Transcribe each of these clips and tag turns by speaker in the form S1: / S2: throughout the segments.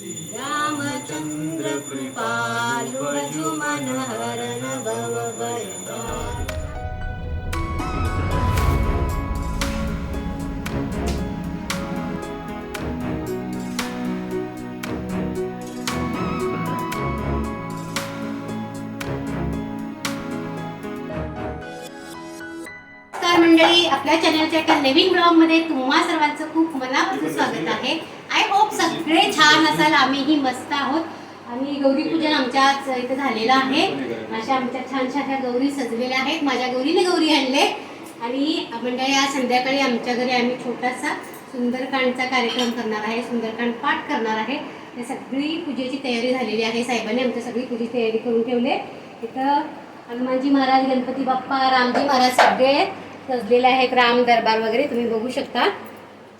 S1: रामचंद्र कृपालु भजु भव मंडळी आपल्या चॅनलच्या एका नवीन ब्लॉगमध्ये तुम्हा सर्वांचं खूप मनापासून स्वागत आहे. आय होप सगळे छान असाल. आम्हीही मस्त आहोत. आणि गौरी पूजन आमच्याच इथे झालेलं आहे. अशा आमच्या छानशा अशा गौरी सजलेल्या आहेत. माझ्या गौरीने गौरी आणले. आणि म्हणजे या संध्याकाळी आमच्या घरी आम्ही छोटासा सुंदरकांडचा कार्यक्रम करणार आहे. सुंदरकांड पाठ करणार आहे. ते सगळी पूजेची तयारी झालेली आहे. साहेबांनी आमच्या सगळी पूजेची तयारी करून ठेवले इथं हनुमानजी महाराज गणपती बाप्पा रामजी महाराज सगळे सजलेले आहेत. राम दरबार वगैरे तुम्ही बघू शकता.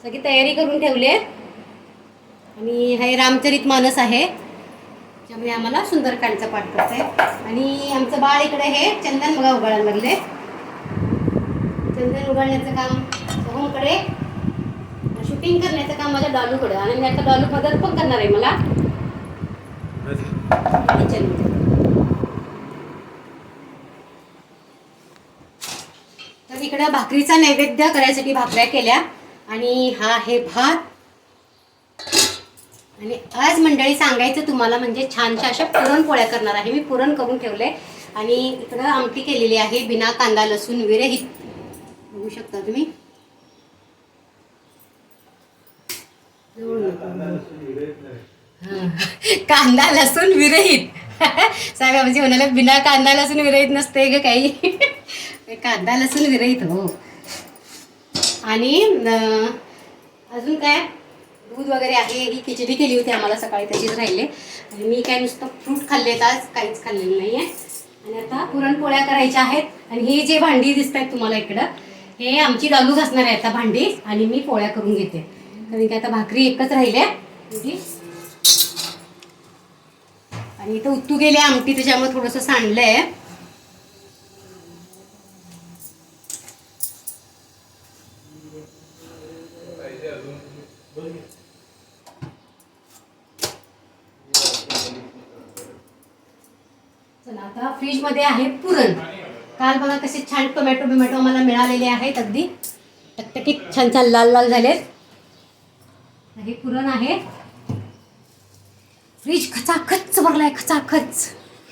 S1: सगळी तयारी करून ठेवले आणि हे रामचरित मानस आहे त्यामुळे आम्हाला सुंदरकांडचा पाठ करत आहे आणि आमचं बाळ इकडे हे चंदन बघा उगाळायला लागले चंदन उगाळण्याचं काम सोहमकडे शूटिंग करण्याचं काम माझ्या डॉलूकडे. आणि मी आता डॉलू मदत पण करणार आहे मला. तर इकडं भाकरीचा नैवेद्य करायसाठी भाकऱ्या केल्या. आणि हा आहे भात. आणि आज मंडळी सांगायचं तुम्हाला म्हणजे छानशा अशा पुरणपोळ्या करणार आहे. मी पुरण करून ठेवले. आणि इकडं आमटी केलेली आहे बिना कांदा लसूण विरहित बघू शकता तुम्ही. कांदा लसूण विरहित. साहेब म्हणजे म्हणाले बिना कांदा लसूण विरहित नसते ग काही. कांदा लसूण विरहित हो. आणि अजून काय? दूध वगैरे आहे ही खिचडी केली होती आम्हाला सकाळी तशीच राहिले. आणि मी काय नुसतं फ्रूट खाल्लेत आज काहीच खाल्लेलं नाही आहे आणि आता पुरणपोळ्या करायच्या आहेत. आणि हे जे भांडी दिसत आहेत तुम्हाला इकडं हे आमची डालू घासणार आहे आता भांडी. आणि मी पोळ्या करून घेते. कारण की आता भाकरी एकच राहिल्या. म्हणजे आणि इथं उत्तू गेले आमटी त्याच्यामुळे थोडंसं सांडलं आहे फ्रीजमध्ये फ्रीजमध्ये आहे पुरण. काल बघा कसे छान टोमॅटो बिमॅटो मला मिळालेले आहेत अगदी. टकटकीत छान छान लाल लाल झालेत. हे पुरण आहे. फ्रीज खचाखच भरलाय खचाखच.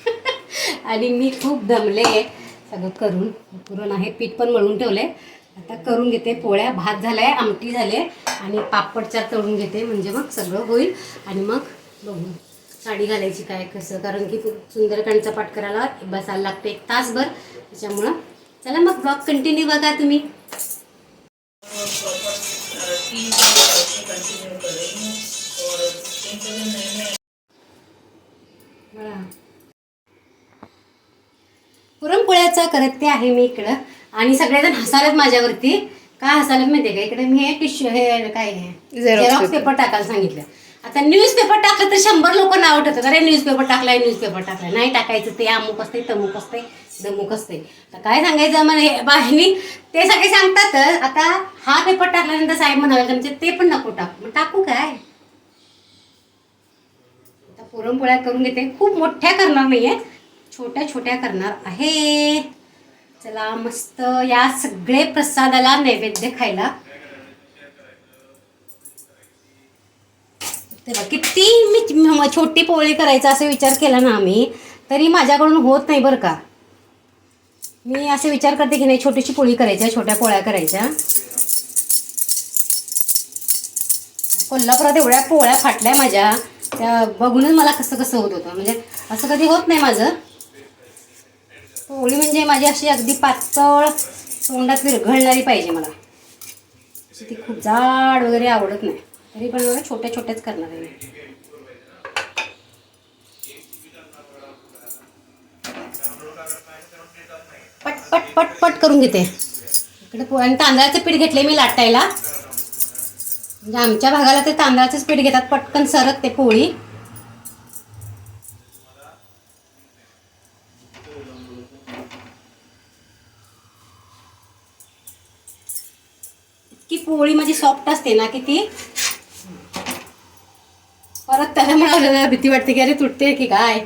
S1: आणि मी खूप दमले. सगळं करून. पुरण आहे पीठ पण मळून ठेवले आता करून घेते. पोळ्या भात झालाय आमटी झाले. आणि पापडच्या तळून घेते. म्हणजे मग सगळं होईल. आणि मग बघू. साडी घालायची काय कसं? कारण की सुंदरकांडचा पाठ करायला बसायला लागते एक तासभर. त्याच्यामुळं चला मग ब्लॉग कंटिन्यू बघा तुम्ही. पुरणपोळ्याचा करते आहे मी इकडं. आणि सगळेजण हसालेत माझ्यावरती. का हसालेत माहितीये का? इकडे मी हे टिश्यू हे काय हे? झेरॉक्स पेपर टाकायला सांगितलं. आता न्यूजपेपर टाकलं तर शंभर लोक नाव ठेवतात अरे न्यूजपेपर टाकलाय न्यूजपेपर टाकलाय. नाही टाकायचं ते अमुक असते तमुक असते दमुक असते तर काय सांगायचं म्हणजे बाहिनी ते सगळे सांगतातच. आता हा पेपर टाकल्यानंतर साहेब म्हणाले म्हणजे ते पण नको टाकू. मग टाकू काय? आता पुरणपोळ्या करून घेते. खूप मोठ्या करणार नाही आहे छोट्या छोट्या करणार आहे. चला मस्त या सगळे प्रसादाला नैवेद्य खायला तेव्हा किती मी छोटी पोळी करायचा असा विचार केला ना आम्ही तरी माझ्याकडून होत नाही बरं का. मी असे विचार करते की नाही छोटीशी पोळी करायच्या छोट्या पोळ्या करायच्या. कोल्हापुरात एवढ्या पोळ्या फाटल्या माझ्या त्या बघूनच मला कसं कसं होत होतं. म्हणजे असं कधी होत नाही माझं. पोळी म्हणजे माझी अशी अगदी पातळ तोंडात विरघळणारी पाहिजे मला. अशी ती खूप जाड वगैरे आवडत नाही. तरी पण मला छोट्या छोट्याच करणार आहे पटपट पटपट करून घेते. इकडे आणि तांदळाचं पीठ घेतले मी लाटायला. म्हणजे आमच्या भागाला ते तांदळाचंच पीठ घेतात पटकन सरत ते पोळी. की पोळी माझी सॉफ्ट असते ना की ती परत त्याला म्हणावलं भीती वाटते की अरे तुटते की काय?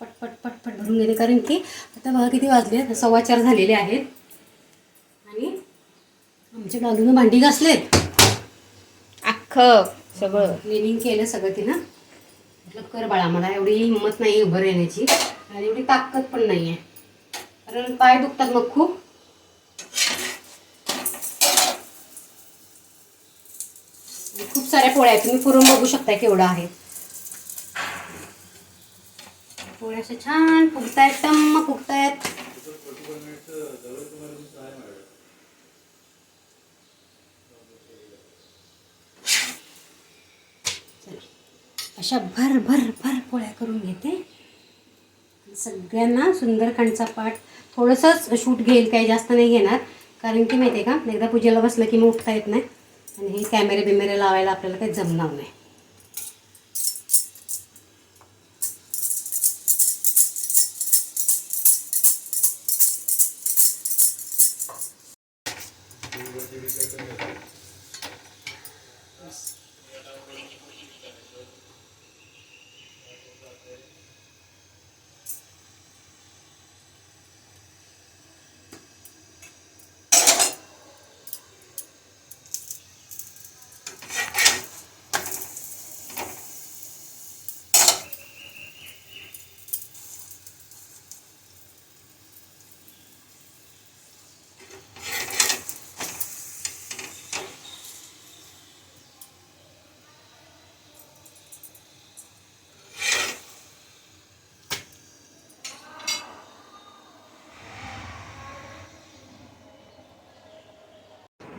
S1: पट पट पट पट भरून गेले. कारण की आता बघा किती वाजले सव्वा चार झालेले आहेत. आणि आमच्या डालून भांडी घासलेत.
S2: अख्खं सगळं.
S1: क्लिनिंग केलं सगळं तिनं. म्हटलं कर बाळा मला एवढी हिंमत नाही उभं राहण्याची. आणि एवढी ताकद पण नाही आहे कारण पाय दुखतात मग खूप. खूप साऱ्या पोळ्या आहेत. तुम्ही पुरून बघू शकता केवढं आहे. पोळ्या अशा छान फुगतायत टम्म फुगतायत. अशा भर भर भर पोळ्या करून घेते. सगळ्यांना सुंदरकांडचा पाठ थोडंसंच शूट घेईल काही जास्त नाही घेणार. कारण की माहिती आहे का एकदा पूजेला बसलं की मग उठता येत नाही. आणि हे कॅमेरे बिमेरे लावायला आपल्याला काही जमणार नाही.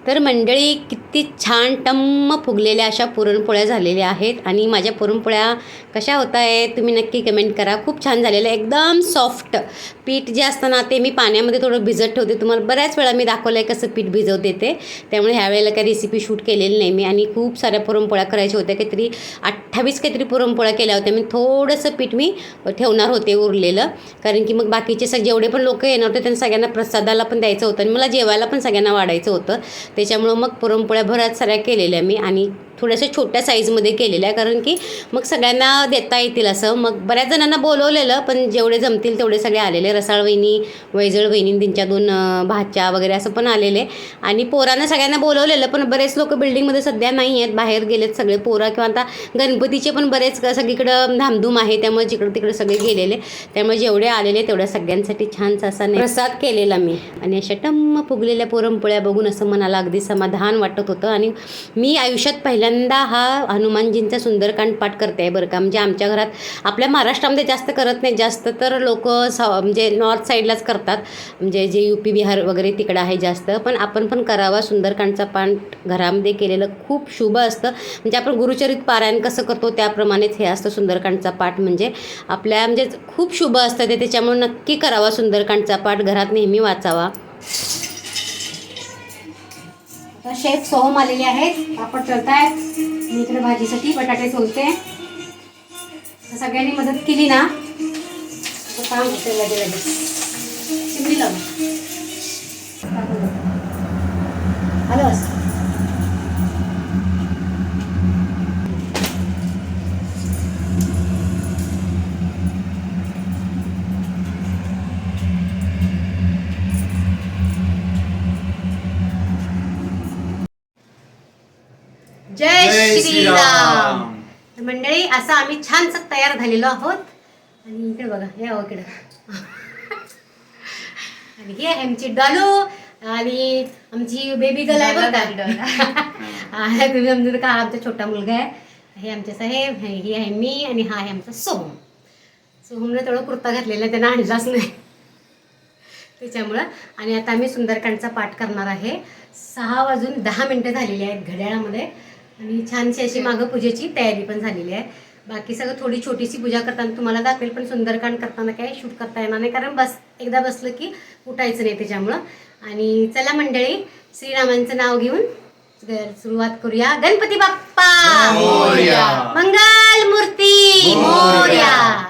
S1: तर मंडळी किती ती छान टम्म फुगलेल्या अशा पुरणपोळ्या झालेल्या आहेत. आणि माझ्या पुरणपोळ्या कशा होत आहेत तुम्ही नक्की कमेंट करा. खूप छान झालेलं आहे. एकदम सॉफ्ट पीठ जे असतं ना ते मी पाण्यामध्ये थोडं भिजत ठेवते. तुम्हाला बऱ्याच वेळा मी दाखवलं आहे कसं पीठ भिजवते ते. त्यामुळे ह्यावेळेला काही रेसिपी शूट केलेली नाही मी. आणि खूप साऱ्या पुरणपोळ्या करायच्या होत्या काहीतरी अठ्ठावीस काहीतरी पुरणपोळ्या केल्या होत्या. मी थोडंसं पीठ मी ठेवणार होते उरलेलं. कारण की मग बाकीचे सग जेवढे पण लोक येणार होते त्यांना सगळ्यांना प्रसादाला पण द्यायचं होतं. आणि मला जेवायला पण सगळ्यांना वाढायचं होतं. त्याच्यामुळं मग पुरणपोळ्या बऱ्याच साऱ्या केलेल्या मी आणि थोड्याशा छोट्या साईजमध्ये केलेल्या कारण की मग सगळ्यांना देता येतील असं. मग बऱ्याच जणांना बोलवलेलं पण जेवढे जमतील तेवढे सगळे आलेले. रसाळ वहिनी वैजळ वहिनी त्यांच्या दोन भाच्या वगैरे असं पण आलेले. आणि पोरांना सगळ्यांना बोलवलेलं पण बरेच लोक बिल्डिंगमध्ये सध्या नाही आहेत बाहेर गेलेत सगळे पोरं किंवा आता गणपतीचे पण बरेच सगळीकडं धामधूम आहे. त्यामुळे जिकडं तिकडे सगळे गेलेले. त्यामुळे जेवढे आलेले तेवढ्या सगळ्यांसाठी छानसा असा प्रसाद केलेला मी. आणि अशा टम्म फुगलेल्या पुरणपोळ्या बघून असं मनाला अगदी समाधान वाटत होतं. आणि मी आयुष्यात पहिल्यांदा हा हनुमानजींचा सुंदरकांड पाठ करते आहे बरं का. म्हणजे आमच्या घरात आपल्या महाराष्ट्रामध्ये जास्त करत नाही. जास्त तर लोक म्हणजे नॉर्थ साईडलाच करतात. म्हणजे जे यू पी बिहार वगैरे तिकडं आहे जास्त. पण आपण पण करावा. सुंदरकांडचा पाठ घरामध्ये केलेलं खूप शुभ असतं. म्हणजे आपण गुरुचरित पारायण कसं करतो त्याप्रमाणेच हे असतं सुंदरकांडचा पाठ. म्हणजे आपल्या म्हणजे खूप शुभ असतं ते. त्याच्यामुळे नक्की करावा सुंदरकांडचा पाठ. घरात नेहमी वाचावा. तर शेफ सोहम आलेले आहेत. पापड तळत आहेत मी इकडे भाजीसाठी बटाटे सोलते. तर सगळ्यांनी मदत केली ना? तर काम होते लगे लगेच चिमणी हॅलो. आलं मंडळी असं आम्ही छानच तयार झालेलो आहोत. आणि इकडे बघा या हो इकडे. आणि हे आहे आमची डॉलू आणि आमची बेबी गर्ल आहे हा, तुम्ही समजून का आमचा छोटा मुलगा आहे. हे आमचे साहेब हे आहे मी आणि हा आहे आमचा सोहम. सोहमने थोडं कुर्ता घातलेला आहे, त्यानं आणलाच नाही. त्याच्यामुळं आणि आता आम्ही सुंदरकांडचा पाठ करणार आहे. सहा वाजून दहा मिनटं झालेली आहेत घड्याळामध्ये. आणि छानशी अशी मागं पूजेची तयारी पण झालेली आहे. बाकी सगळं थोडी छोटीशी पूजा करताना तुम्हाला दाखवेल पण सुंदरकांड करताना काय शूट करता येणार नाही कारण बस एकदा बसलं की उठायचं नाही त्याच्यामुळं. आणि चला मंडळी श्रीरामांचं नाव घेऊन सुरुवात करूया. गणपती बाप्पा!
S3: मोरया.
S1: मंगल मूर्ती मोरया!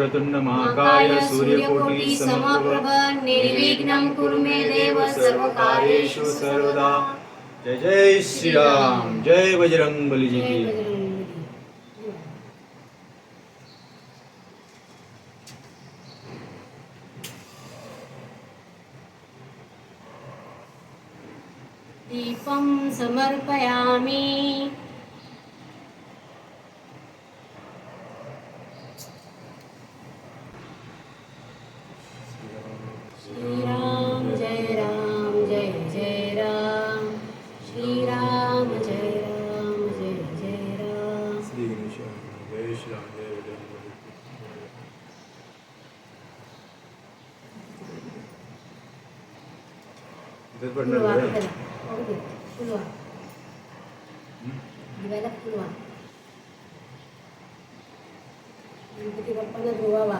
S3: वक्रतुंड महाकाय सूर्यकोटी समप्रभ
S1: निर्विघ्नं कुरु मे देव
S3: सर्वकार्येषु सर्वदा। जय जय श्री राम जय बजरंग बली जी की
S1: दीपं समर्पयामि श्रीराम जय राम जय जय राम श्रीराम जय राम जय जय राम
S3: श्री गणेश जय श्री राम जय बजरंग बली इथेच पडणार
S1: फुलवा
S3: बरं?
S1: त्याला. ओके, फुलवा दिव्याला फुलवा गणपती बाप्पाला धुवावा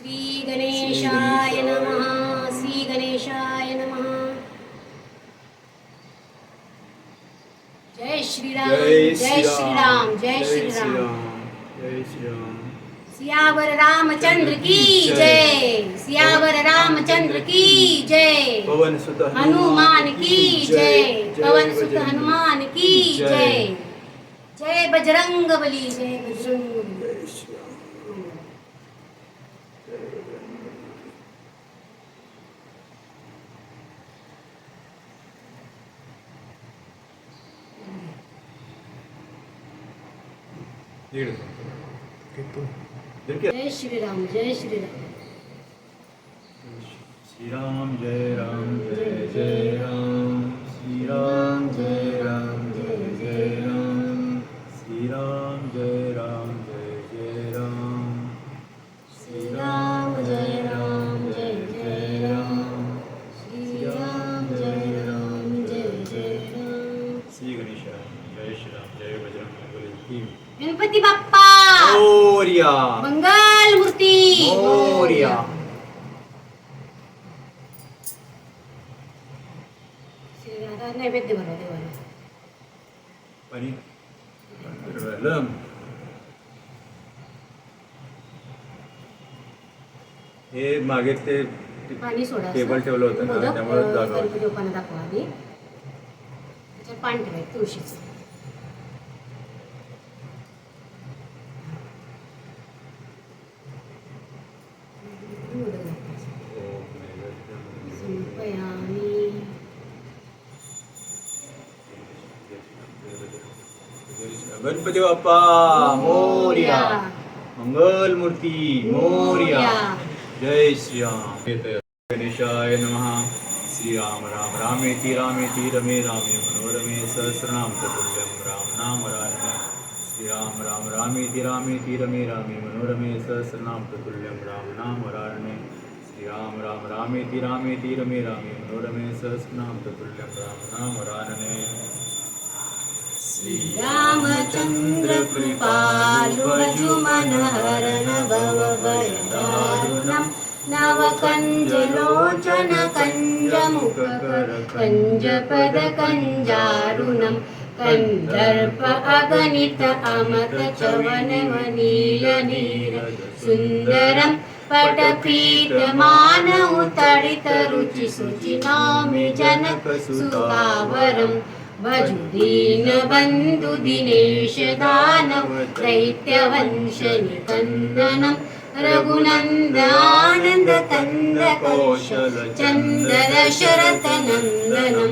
S1: श्री गणेशाय नमः श्री गणेशाय नमः। जय श्रीराम
S3: जय
S1: जय श्रीराम जय
S3: जय
S1: श्रीराम।
S3: जय श्रीराम।
S1: सियावर रामचंद्र की जय सियावर रामचंद्र की जय।
S3: पवन सुत
S1: हनुमान की जय पवन सुत हनुमान की
S3: जय.
S1: जय। बजरंग बली जय बजरंग बली
S3: जय श्री
S1: जय श्रीराम जय श्रीराम.
S3: श्री राम जय राम जय
S1: गणपती बाप्पा.
S3: मोरया.
S1: मंगल मूर्ती
S3: मोरया.
S1: श्रीराधा नैवेद्य भरवा देवाला.
S3: पाणी झालं हे मागे ते
S1: पाणी सोडा
S3: टेबल ठेवलं होतं ना, त्यामुळे.
S1: गणपती बाप्पांना दाखवा आधी. त्याच्यात पाणी ठेवायचं तुळशीचं मोदक घालायचे. संपयामी
S3: गणपती बाप्पा मोर्या. मंगल मूर्ती मोर्या. जय श्रीराम. गणेशाय नम. श्रीराम राम रामेति रामेति रमे रामे मनोरमे सहस्रनाम चतुर्भुजं राम नाम रामे श्रीराम राम रामेति रामेति रमे रामे मनोरमे सहस्रनाम चतुर्भुजं राम नाम रामे. राम राम रामेति रामेति रमे रामे मनोरमे सहस्रनाम चतुर्भुजं राम नाम रामे
S1: रामचंद्र कृपालु मनहरण भव कन्दर्प अगणित अमत चवनवनीलनीर सुन्दरम् पटपीतमानौ तडितरुचिशुचि नामि जनकसुतावरं भजुदीनबन्धुदिनेशदानवदैत्यवंशनिकन्दनं रघुनन्दानन्दकन्द्रकौश चन्दनशरथनन्दनं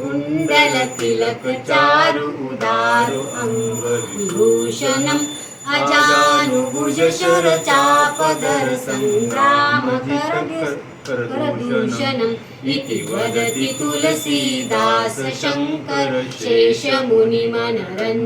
S1: कुन्दलतिलतचारु उदारु अङ्गुविभूषणम् अजानुभुज शर चापदर करदूषणम् इति वदति तुलसीदास शङ्कर शेषमुनिमनरञ्जन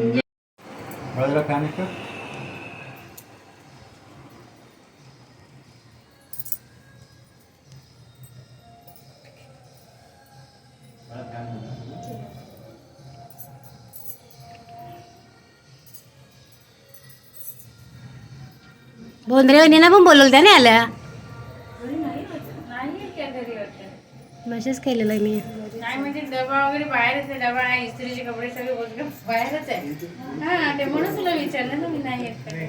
S1: बोंद्रे वहिनीला पण बोलवलं त्याने आल्या. मेसेज केलेला आहे मी.
S2: काय म्हणजे डबा वगैरे बाहेरच आहे डबा आहे इस्त्रीचे कपडे सगळे वगैरे बाहेरच आहे. हा ते म्हणून तुला विचारलं ना मी नाही येत का ते.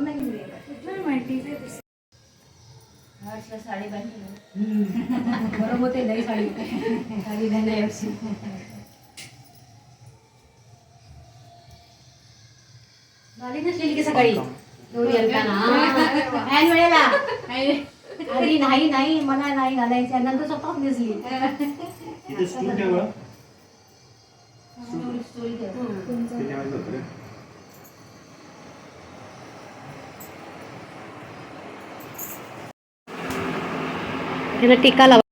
S2: नाही माहिती साडी
S1: बरोबर ते नाही साडी साडी नाही झाली नसलेली की सकाळी. गौरी आणताना ऐन वेळेला. आधी नाही नाही मला नाही घालायची. नंतर स्वतःच दिसली.
S3: इथे स्टूल ठेवा.
S1: त्याला टिका लावा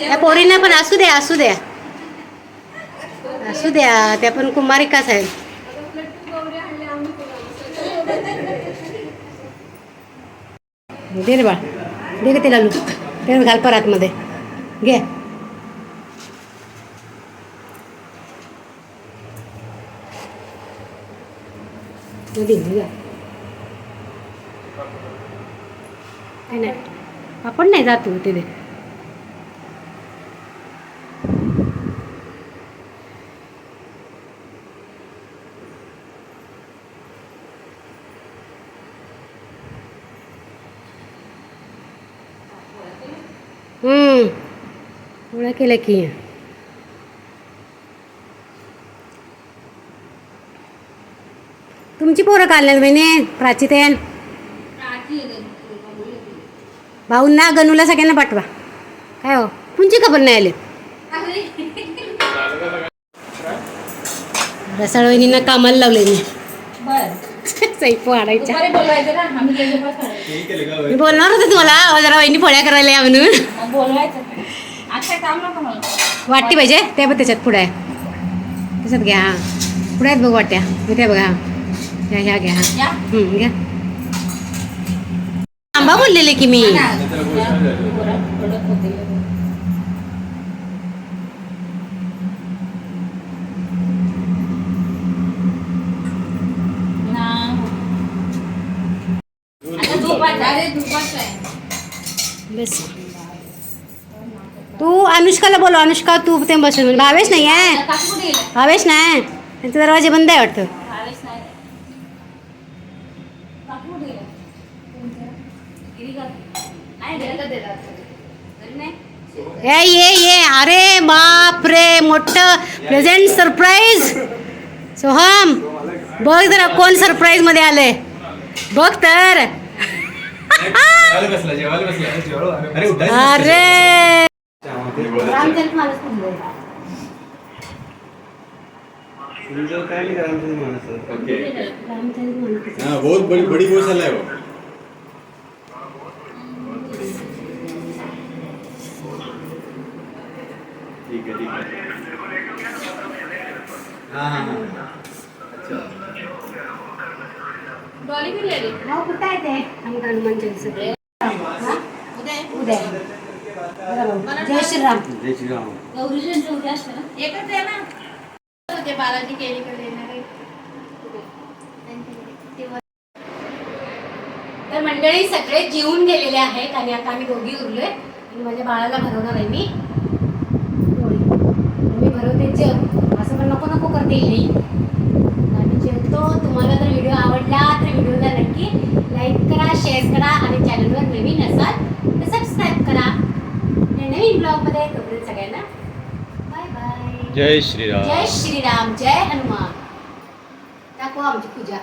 S1: त्या पोरींना पण असू द्या असू द्या. असू द्या त्या पण कुमारिकाच आहेत दे रे बाळ दे ग तिला लू ते घाल पर आतमध्ये घे. नाही. आपण नाही जातो तिथे पोळ्या केल्या की. तुमची पोरं काढल्यात बहिणी प्राची तेन. भाऊंना गणूला सगळ्यांना पाठवा. काय हो? तुमची खबर नाही आली. रसाळ वहिनींना कामाला लावले मी. सैफ वाढायच्या
S2: बरे बोलवायचं ना आम्ही त्याच्यापास काढायचं.
S3: हे केलं का
S1: मी बोलणार होते तुम्हाला जरा वहिनी पोळ्या करायला या म्हणून. वाटी पाहिजे? ते पण त्याच्यात पुढे आहे. त्याच्यात घ्या. हां पुढे आहेत बघ वाट्या. इथे बघा. ह्या ह्या घ्या. हां घ्या. आंबा बोललेले की मी.
S2: ना.
S1: तू अनुष्काला बोलो अनुष्का तू ते बसून भावेश नाही आहे?
S2: गेले?
S1: भावेश नाही त्यांचा दरवाजे बंद आहे वाटतं? ए ये ये. अरे बाप रे मोठं प्रेझेंट सरप्राईज सोहम बघ जरा कोण सरप्राईज मध्ये आले बघ तर.
S3: अरे
S1: अरे
S3: ओके। हाँ बहुत बड़ी बड़ी गौशाला है वो। ठीक है ठीक है। हाँ हाँ हाँ। अच्छा।
S2: डॉली कुठे गेली?
S1: नाव कुठं आहे ते आम्ही हनुमान जयंतीचं. उद्या
S2: असते ना? एकच आहे ना. ते बालाजी केलीकडे येणार आहे.
S1: तर मंडळी सगळे जीवन गेलेले आहेत आणि आता आम्ही दोघी उरलोय. आणि माझ्या बाळाला भरवणार आहे मी. मी भरवते जग असं पण नको नको करते येईल आम्ही जेवतो. तुम्हाला जर व्हिडिओ आवडला तर व्हिडिओला नक्की लाईक करा शेअर करा आणि चॅनलवर नवीन असाल तर सबस्क्राईब करा. नवीन ब्लॉगमध्ये तोपर्यंत सगळ्यांना बाय
S3: जय श्री राम
S1: जय श्रीराम जय हनुमान दाखवा आमची पूजा